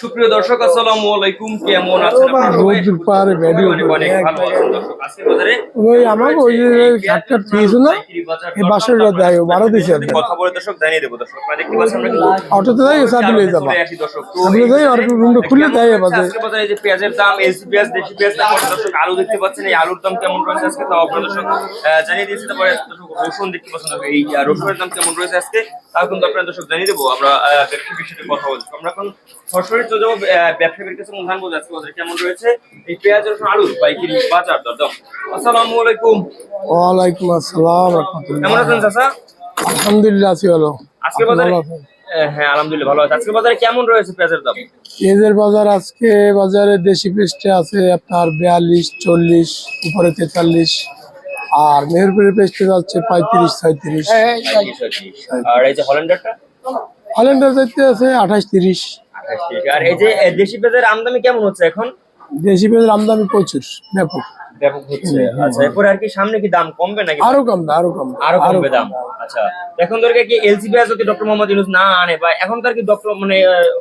সুপ্রিয় দর্শক আসসালামু আলাইকুম। কেমন আছেন ভিডিও অনেক ভালো আছেন দর্শক আজকে বাজারে। ওই আমার ওই যে ঘাটটা না এই বাসের দেয় বারো দিছে। কথা বলে দর্শক জানিয়ে দেবো দর্শক আপনারা দেখতে পাচ্ছেন আমরা অটোতে যাই সাথে লয়ে যাবা। দর্শক। তো যাই আর রুমটা খুলে দেয় বাজে আজকে বাজারে যে পেঁয়াজের দাম এলসি পেঁয়াজ দেশি পেঁয়াজ তারপর দর্শক আলু দেখতে পাচ্ছেন এই আলুর দাম কেমন রয়েছে আজকে তাও আপনারা দর্শক জানিয়ে দিয়েছি তারপরে দর্শক রসুন দেখতে পাচ্ছেন দর্শক, এই রসুনের দাম কেমন রয়েছে আজকে তাও কিন্তু আপনারা দর্শক জানিয়ে দেবো। আমরা ব্যবসায়ীর সাথে কথা বলছি। আমরা এখন সরাসরি চলে যাব ব্যবসায়ীর কাছে মূলধান বোঝা আজকে বাজারে কেমন রয়েছে। এই পেঁয়াজ রসুন আলু পাইকারি বাজার দরদাম। আসসালামু আলাইকুম। ওয়ালাইকুম আসসালাম রাহমাতুল্লাহ। কেমন আছেন চাচা? আলহামদুলিল্লাহ আছি ভালো। আজকে বাজারে হ্যাঁ আলহামদুলিল্লাহ ভালো আছে। আজকে বাজারে কেমন রয়েছে পেঁয়াজের দাম? পেঁয়াজের বাজার আজকে বাজারে দেশি পেস্টে আছে আপনার বিয়াল্লিশ চল্লিশ উপরে তেতাল্লিশ। আর মেহেরপুরের পেস্টে যাচ্ছে পঁয়ত্রিশ ছয়ত্রিশ আর এই যে হল্যান্ডারটা হল্যান্ডার যাইতে আছে আঠাশ তিরিশ। আর এই যে দেশি পেঁয়াজের আমদানি কেমন হচ্ছে এখন? দেশি পেঁয়াজের আমদানি প্রচুর ব্যাপক। ব্যাপক হচ্ছে। আচ্ছা এরপরে আর কি সামনে কি দাম কমবে নাকি? আরও কমবে আরও কমবে। আরও কমবে দাম। আচ্ছা এখন ধরে কি এলসি পেঁয়াজ যদি ডক্টর মোহাম্মদ ইউনুস না আনে বা এখন তার কি ডক্টর মানে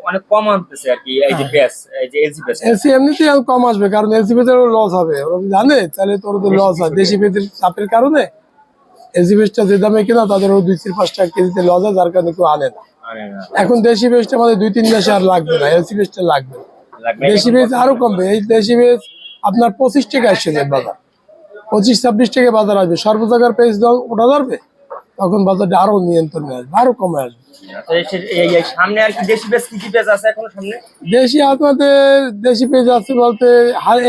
অনেক কম আনতেছে আর কি এই যে পেঁয়াজ এই যে এলসি পেঁয়াজ এলসি এমনিতেই কম আসবে কারণ এলসি পেজের লস হবে। ওরা জানে তাহলে তোর তো লস হয়। দেশি পেজের চাপের কারণে এলসি পেজটা যে দামে কিনা তাদের ও দুই তিন পাঁচ টাকা কেজিতে লস হয় যার কারণে কেউ আনে না। এখন দেশি পেজটা আমাদের দুই তিন মাসে আর লাগবে না এলসি পেজটা লাগবে না। দেশি পেজ আরও কমবে। এই দেশি পেজ আপনার পঁচিশ টাকা আসছে যে বাজার। পঁচিশ ছাব্বিশ টাকা বাজার আসবে। সর্বজায়গার পেজ ওঠা ধরবে তখন বাজারটা আরও নিয়ন্ত্রণে আসবে আরও কমে আসবে। আচ্ছা, সামনে আর কি দেশি পেঁয়াজ কি কি পেঁয়াজ আছে এখন সামনে? দেশি আপনাদের দেশি পেজ আছে বলতে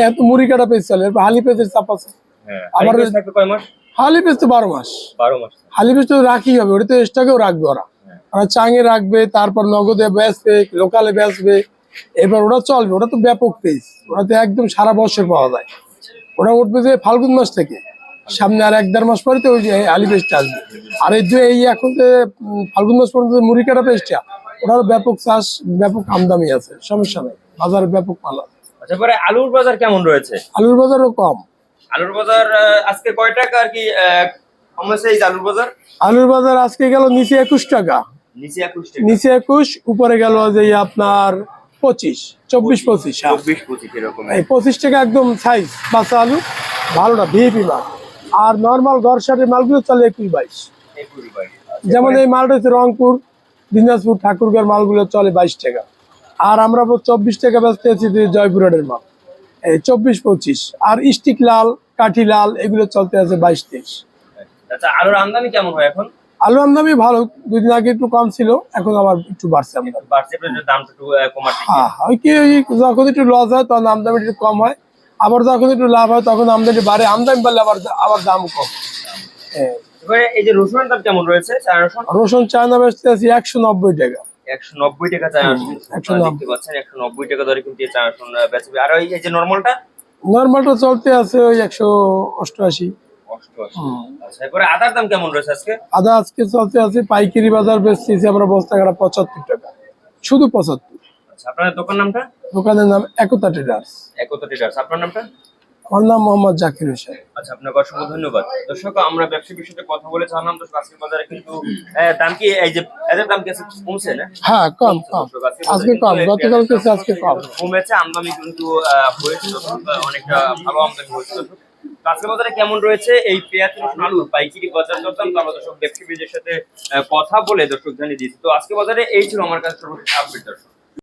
এত মুড়ি কাটা চলে এরপর হালি পেজের চাপ আছে। হ্যাঁ আবার- আবার কয় মাস? হালি পেজ তো বারো মাস। বারো মাস। হালি পেজ তো রাখি হবে ওটা তো এক্সট্রাকেও রাখবে ওরা। ওরা চাঙে রাখবে তারপর নগদে বেচবে লোকালে বেচবে। এবার ওরা চলবে ওটা তো ব্যাপক পেজ ওরা তো একদম সারা বছর পাওয়া যায়। ওরা উঠবে যে ফাল্গুন মাস থেকে। সামনে আর এক দেড় মাস পরে তো ওই যে আলি পেজটা আসবে। আর এই যে এই এখন যে ফাল্গুন মাস পর্যন্ত মুড়ি কাটা পেজটা ওটার ব্যাপক চাষ ব্যাপক আমদানি আছে। সমস্যা নেই। বাজারে ব্যাপক মাল আছে। আচ্ছা পরে আলুর বাজার কেমন রয়েছে? আলুর বাজারও কম। আলুর বাজার আজকে কয় টাকা আর কি আলুর বাজার? আলুর বাজার আজকে গেল নিচে একুশ টাকা। নিচে একুশ টাকা। নিচে একুশ উপরে গেল যে আপনার পঁচিশ চব্বিশ পঁচিশ হ্যাঁ। চব্বিশ পঁচিশ এরকম। পঁচিশ টাকা একদম সাইজ বাচ্চা আলু ভালোটা ভিপি মাল। আর নর্মাল সারের মালগুলো চলে একুশ বাইশ। যেমন এই মালটা হচ্ছে রংপুর দিনাজপুর ঠাকুরগাঁর মালগুলো চলে বাইশ টাকা। আর আমরা চব্বিশ টাকা বেচতে আছি যে জয়পুরের মাল। এই চব্বিশ পঁচিশ। আর স্টিক লাল কাঠি লাল এগুলো চলতে আছে বাইশ তেইশ। আচ্ছা আলুর আমদানি কেমন হয় এখন? আলু আমদানি ভালো দুদিন আগে একটু কম ছিল এখন আবার একটু বাড়ছে দিকে হ্যাঁ ওই কি যখন একটু লস হয় তখন আমদানি একটু কম হয়। আবার যখন একটু লাভ হয় তখন আমদানি বাড়ে। আমদানি বাড়লে আবার আবার দাম কম। হ্যাঁ। এই যে রসুনের দাম কেমন রয়েছে? রসুন? চায়না বেচতে আছি একশো নব্বই টাকা। একশো নব্বই টাকা চায়না একশো দেখতে পাচ্ছেন একশো নব্বই টাকা দরে কিন্তু চায়না বেচবে আর এই যে নর্মালটা? নর্মালটা চলতে আছে ওই একশো অষ্টআশি। আদার দাম কেমন রয়েছে আজকে? আদা আজকে চলতে আছে পাইকারি বাজার বেচতেছি আমরা বস্তা কাটা পঁচাত্তর টাকা। শুধু পঁচাত্তর। আচ্ছা আপনার দোকান নামটা? দোকানের নাম একতা ট্রেডার্স। একতা ট্রেডার্স। আপনার নামটা? আমার নাম মোহাম্মদ জাকির হোসেন। আচ্ছা আপনাকে অসংখ্য ধন্যবাদ। দর্শক আমরা বিষয়ে কথা বলে জানলাম তো আজকের বাজারে কিন্তু দাম কি এই যে এদের দাম কি কমছে না? হ্যাঁ কম কম। আজকে কম। গতকাল থেকে আজকে কম। কমেছে আমদানি কিন্তু হয়েছে অনেকটা ভালো আমদানি হয়েছে আজকের বাজারে কেমন রয়েছে? এই পেঁয়াজ রসুন আলু পাইকারি বাজার দরদাম তো আমরা দর্শক ব্যবসায়ীদের সাথে কথা বলে দর্শক জানিয়ে দিয়েছি। তো আজকে বাজারে এই ছিল আমার কাছে সর্বশেষ আপডেট দর্শক।